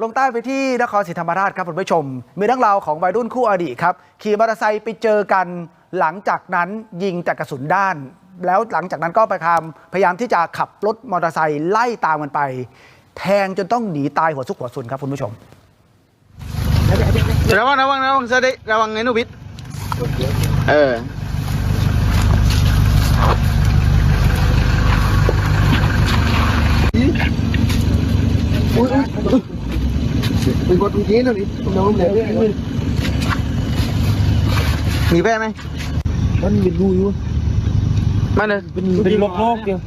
ลงใต้ไปที่นครศรีธรรมราชครับคุณผู้ชม มีเรื่องราวของวัยรุ่นคู่อดีตครับขี่มอเตอร์ไซค์ไปเจอกันหลังจากนั้นยิงจากกระสุนด้าน แล้วหลังจากนั้นก็ไปพยายามพยายามที่จะขับรถมอเตอร์ไซค์ไล่ตามกันไป แทงจนต้องหนีตายหัวซุกหัวซุนครับคุณผู้ชมระวังระวังระวังเสด็จระวังไอ้นุบิดเออ เป็นคนจีนนะนี่น้องเนี่ยมีแพ้ไหมมันเป็นรูอยู่มาเลยเป็นเป็นล็อกล็อกเดียว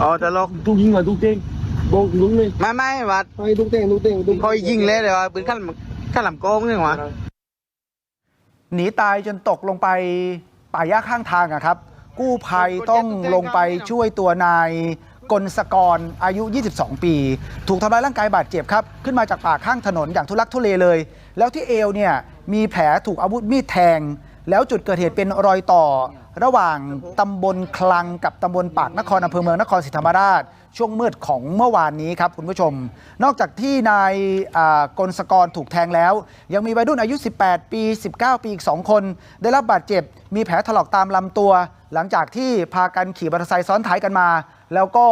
อ๋อจะลอกตุ้งยิงมาตุ้งเต้งบอกลุงเลยไม่ไม่วัดไปตุ้งเต้งตุ้งเต้งตุ้งพอยยิงเลยเดี๋ยวว่าปืนขั้นขั้นลำโกงนี่หว่าหนีตายจนตกลงไปป่าหญ้าข้างทางอะครับ กู้ภัยต้องลงไปช่วยตัวนาย กลสกรอายุ 22 ปี ถูกทำร้ายร่างกายบาดเจ็บครับ ขึ้นมาจากป่าข้างถนนอย่างทุลักทุเลเลย แล้วที่เอวเนี่ยมีแผลถูกอาวุธมีดแทง แล้วจุดเกิดเหตุเป็นรอยต่อ ระหว่างตำบลคลังกับตำบลปากนครอำเภอเมืองนครศรีธรรมราช ช่วงมืดของเมื่อวานนี้ครับคุณผู้ชม นอกจากที่นายกลสกรถูกแทงแล้ว ยังมีวัยรุ่นอายุ 18 ปี 19 ปีอีก 2 คน ได้รับบาดเจ็บ มีแผลถลอกตามลำตัว หลังจากที่พากันขี่มอเตอร์ไซค์ซ้อนท้ายกันมา แล้วก็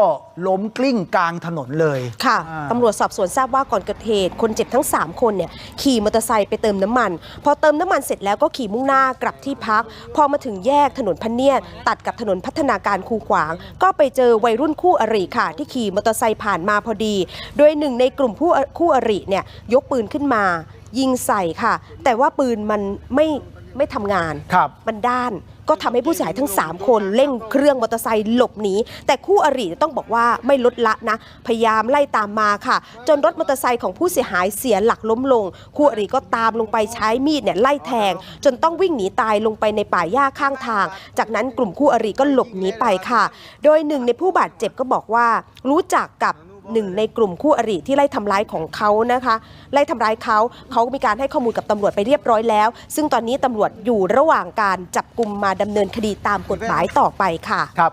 ล้มกลิ้งกลางถนนเลย ค่ะ อ่า ตำรวจสอบสวนทราบว่าก่อนเกิดเหตุ คนเจ็บทั้ง 3 คนเนี่ยขี่มอเตอร์ไซค์ไปเติมน้ำมัน พอเติมน้ำมันเสร็จแล้วก็ขี่มุ่งหน้ากลับที่พัก พอมาถึงแยกถนนพะเนียดตัดกับถนนพัฒนาการคูขวาง ก็ไปเจอวัยรุ่นคู่อริค่ะ ที่ขี่มอเตอร์ไซค์ผ่านมาพอดี โดยหนึ่งในกลุ่มผู้คู่อริเนี่ยยกปืนขึ้นมา ยิงใส่ค่ะ แต่ว่าปืนมันไม่ ไม่ทำงาน ครับ มันด้านก็ทำให้ผู้เสียหายทั้ง 3 คนเร่งเครื่องมอเตอร์ไซค์หลบหนีแต่คู่อริต้องบอกว่าไม่ลดละนะ พยายามไล่ตามมาค่ะ จนรถมอเตอร์ไซค์ของผู้เสียหายเสียหลักล้มลง คู่อริก็ตามลงไปใช้มีดเนี่ยไล่แทง จนต้องวิ่งหนีตายลงไปในป่าหญ้าข้างทาง จากนั้นกลุ่มคู่อริก็หลบหนีไปค่ะ โดยหนึ่งในผู้บาดเจ็บก็บอกว่ารู้จักกับ หนึ่งในกลุ่มคู่อริที่ไล่ทำร้ายของเขานะคะไล่ทำร้ายเขาเขามีการให้ข้อมูลกับตำรวจไปเรียบร้อยแล้ว ซึ่งตอนนี้ตำรวจอยู่ระหว่างการจับกลุ่มมาดำเนินคดีตามกฎหมายต่อไปค่ะ ครับ